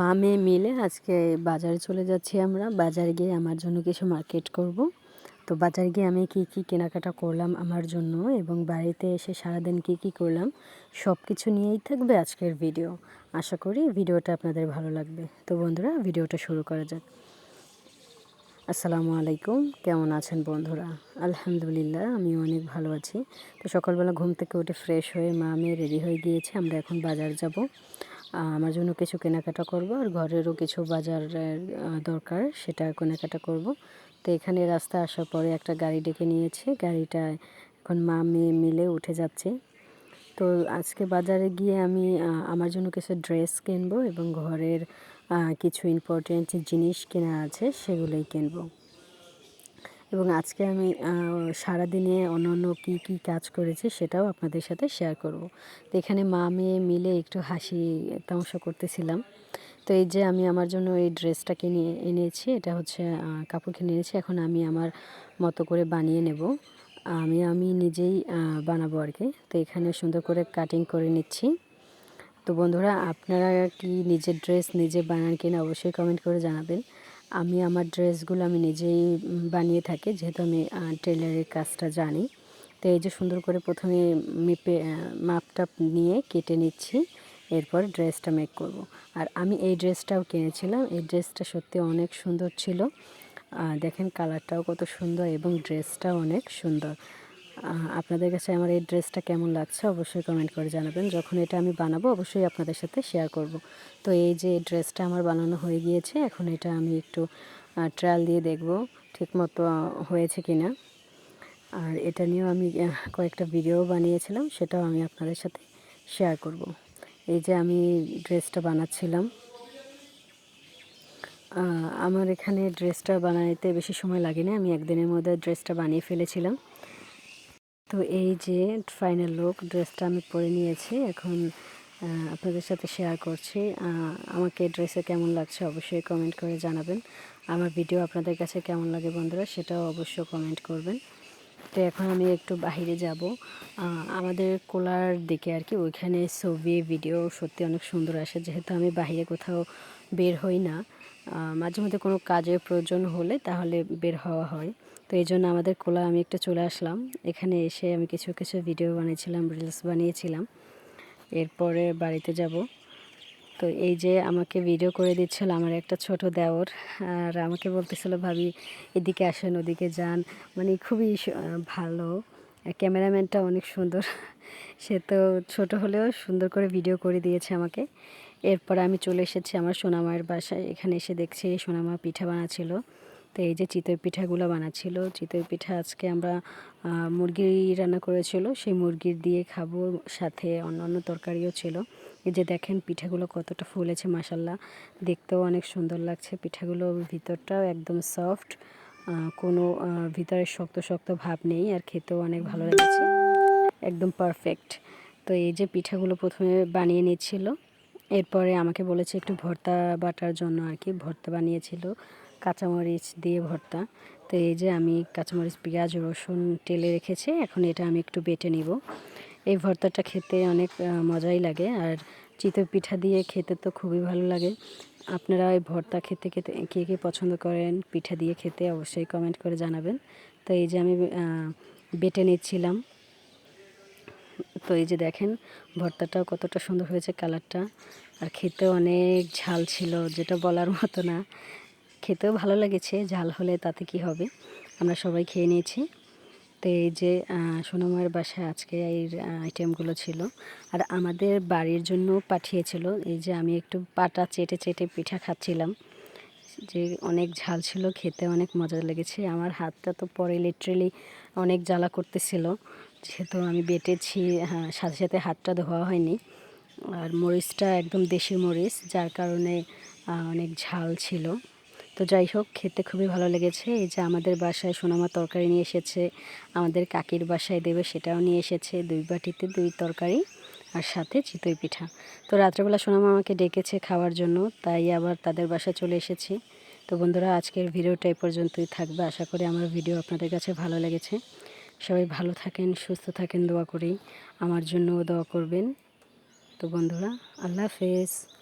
মা মেয়ে মিলে আজকে বাজারে চলে যাচ্ছি আমরা। বাজারে গিয়ে আমার জন্য কিছু মার্কেট করব। তো বাজারে গিয়ে আমি কি কি কেনাকাটা করলাম আমার জন্য এবং বাড়িতে এসে সারাদিন কি কি করলাম সব কিছু নিয়েই থাকবে আজকের ভিডিও আশা করি ভিডিওটা আপনাদের ভালো লাগবে। তো বন্ধুরা ভিডিওটা শুরু করা যাক। আসসালামু আলাইকুম। কেমন আছেন বন্ধুরা? আলহামদুলিল্লাহ আমি অনেক ভালো আছি। তো সকালবেলা ঘুম থেকে উঠে ফ্রেশ হয়ে মা মেয়ে রেডি হয়ে গিয়েছে। আমরা এখন বাজার যাব। আমার জন্য কিছু কেনাকাটা করব আর ঘরেরও কিছু বাজারের দরকার, সেটা কেনাকাটা করব। তো এখানে রাস্তা আসার পরে একটা গাড়ি ডেকে নিয়েছে। গাড়িটা এখন মা মেয়ে মিলে উঠে যাচ্ছে। তো আজকে বাজারে গিয়ে আমি আমার জন্য কিছু ড্রেস কিনবো এবং ঘরের কিছু ইম্পর্টেন্ট জিনিস কেনা আছে, সেগুলোই কিনবো। এবং আজকে আমি সারাদিনে অন্য অন্য কী কী কাজ করেছি সেটাও আপনাদের সাথে শেয়ার করব। তো এখানে মা মেয়ে মিলে একটু হাসি তামাশা করতেছিলাম। তো এই যে আমি আমার জন্য এই ড্রেসটা কিনে, এনেছি, এটা হচ্ছে কাপড় কিনে এনেছি, এখন আমি আমার মতো করে বানিয়ে নেব। আমি আমি নিজেই বানাবো আর কি। তো এখানে সুন্দর করে কাটিং করে নিচ্ছি। তো বন্ধুরা, আপনারা কি নিজের ড্রেস নিজে বানান কিনা অবশ্যই কমেন্ট করে জানাবেন। আমি আমার ড্রেসগুলো আমি নিজেই বানিয়ে থাকি, যেহেতু আমি টেলারের কাজটা জানি। তো এই যে সুন্দর করে প্রথমে মেপে মাপটা নিয়ে কেটে নিচ্ছি, এরপর ড্রেসটা মেক করব। আর আমি এই ড্রেসটাও কিনেছিলাম, এই ড্রেসটা সত্যি অনেক সুন্দর ছিল। দেখেন কালারটাও কত সুন্দর এবং ড্রেসটাও অনেক সুন্দর। আপনাদের কাছে আমার এই ড্রেসটা কেমন লাগছে অবশ্যই কমেন্ট করে জানাবেন। যখন এটা আমি বানাবো, অবশ্যই আপনাদের সাথে শেয়ার করব। তো এই যে ড্রেসটা আমার বানানো হয়ে গিয়েছে, এখন এটা আমি একটু ট্রায়াল দিয়ে দেখব ঠিকমতো হয়েছে কি না আর এটা নিয়েও আমি কয়েকটা ভিডিও বানিয়েছিলাম, সেটাও আমি আপনাদের সাথে শেয়ার করব। এই যে আমি ড্রেসটা বানাচ্ছিলাম আমার এখানে ড্রেসটা বানাইতে বেশি সময় লাগেনি আমি একদিনের মধ্যে ড্রেসটা বানিয়ে ফেলেছিলাম। তো এই যে ফাইনাল লুক ড্রেসটা আমি পরে নিয়েছি। এখন আপনাদের সাথে শেয়ার করছি। আমাকে ড্রেসে কেমন লাগছে অবশ্যই কমেন্ট করে জানাবেন। আমার ভিডিও আপনাদের কাছে কেমন লাগে বন্ধুরা, সেটাও অবশ্যই কমেন্ট করবেন। তো এখন আমি একটু বাহিরে যাব। আমাদের কোলার দিকে আর কি, ওইখানে ছবি ভিডিও সত্যি অনেক সুন্দর আসে। যেহেতু আমি বাহিরে কোথাও বের হই না মাঝে মধ্যে কোনো কাজের প্রয়োজন হলে তাহলে বের হওয়া হয়। তো এই জন্য আমাদের কোলা আমি একটু চলে আসলাম। এখানে এসে আমি কিছু কিছু ভিডিও বানিয়েছিলাম রিলস বানিয়েছিলাম। এরপরে বাড়িতে যাব। তো এই যে আমাকে ভিডিও করে দিচ্ছিল আমার একটা ছোট দেওর, আর আমাকে বলতেছিল, ভাবি, এদিকে আসেন, ওদিকে যান। মানে খুবই ভালো। ক্যামেরাম্যানটা অনেক সুন্দর। সে তো ছোট হলেও সুন্দর করে ভিডিও করে দিয়েছে আমাকে। এরপর আমি চলে এসেছি আমার সোনামায়ের বাসায়। এখানে এসে দেখছি সোনামা পিঠা বানাচ্ছিল। তো এই যে চিতই পিঠাগুলো বানাচ্ছিল। চিতই পিঠা আজকে আমরা মুরগি রান্না করেছিল। সেই মুরগির দিয়ে খাব সাথে অন্য অন্য তরকারিও ছিল। এই যে দেখেন পিঠাগুলো কতটা ফুলেছে মাসাল্লাহ দেখতেও অনেক সুন্দর লাগছে। পিঠাগুলো ভিতরটাও একদম সফট কোনো ভিতরে শক্ত শক্ত ভাব নেই আর খেতেও অনেক ভালো লেগেছে। একদম পারফেক্ট তো এই যে পিঠাগুলো প্রথমে বানিয়ে নিচ্ছিল। এরপরে আমাকে বলেছে একটু ভর্তা বাটার জন্য আর কি। ভর্তা বানিয়েছিল। কাঁচামরিচ দিয়ে ভর্তা। তো এই যে আমি কাঁচামরিচ, পেঁয়াজ, রসুন তেলে রেখেছি, এখন এটা আমি একটু বেটে নিব। এই ভর্তাটা খেতে অনেক মজাই লাগে, আর চিতই পিঠা দিয়ে খেতে তো খুবই ভালো লাগে। আপনারা এই ভর্তা খেতে খেতে কে কে পছন্দ করেন, পিঠা দিয়ে খেতে অবশ্যই কমেন্ট করে জানাবেন। তো এই যে আমি বেটে নিচ্ছিলাম। তো এই যে দেখেন, ভর্তাটাও কতটা সুন্দর হয়েছে কালারটা। আর খেতে অনেক ঝাল ছিল, যেটা বলার মতো না। খেতেও ভালো লেগেছে, ঝাল হলে তাতে কি হবে? আমরা সবাই খেয়ে নিয়েছি। তো এই যে সোনামায়ের বাসায় আজকে এই আইটেমগুলো ছিল। আর আমাদের বাড়ির জন্য পাঠিয়েছিল। এই যে আমি একটু পাটা চেটে চেটে পিঠা খাচ্ছিলাম। যে অনেক ঝাল ছিল, খেতে অনেক মজা লেগেছে। আমার হাতটা তো পরে লিটারেলি অনেক জ্বালা করতেছিল। যেহেতু আমি বেটেছি হ্যাঁ সাথে সাথে হাতটা ধোয়া হয়নি। আর মরিচটা একদম দেশি মরিচ, যার কারণে অনেক ঝাল ছিল। তো যাই হোক, খেতে খুবই ভালো লেগেছে। এই যে আমাদের বাসায় সোনামা তরকারি নিয়ে এসেছে, আমাদের কাকির বাসায় দেবে সেটাও নিয়ে এসেছে, দুই বাটিতে দুই তরকারি আর সাথে চিতই পিঠা। তো রাত্রেবেলা সোনামা আমাকে ডেকেছে খাওয়ার জন্য, তাই আবার তাদের বাসায় চলে এসেছি। তো বন্ধুরা, আজকের ভিডিওটা এই পর্যন্তই থাকবে। আশা করি আমার ভিডিও আপনাদের কাছে ভালো লেগেছে। সবাই ভালো থাকেন, সুস্থ থাকেন, দোয়া করি। আমার জন্যও দোয়া করবেন। তো বন্ধুরা, আল্লাহ হাফেজ।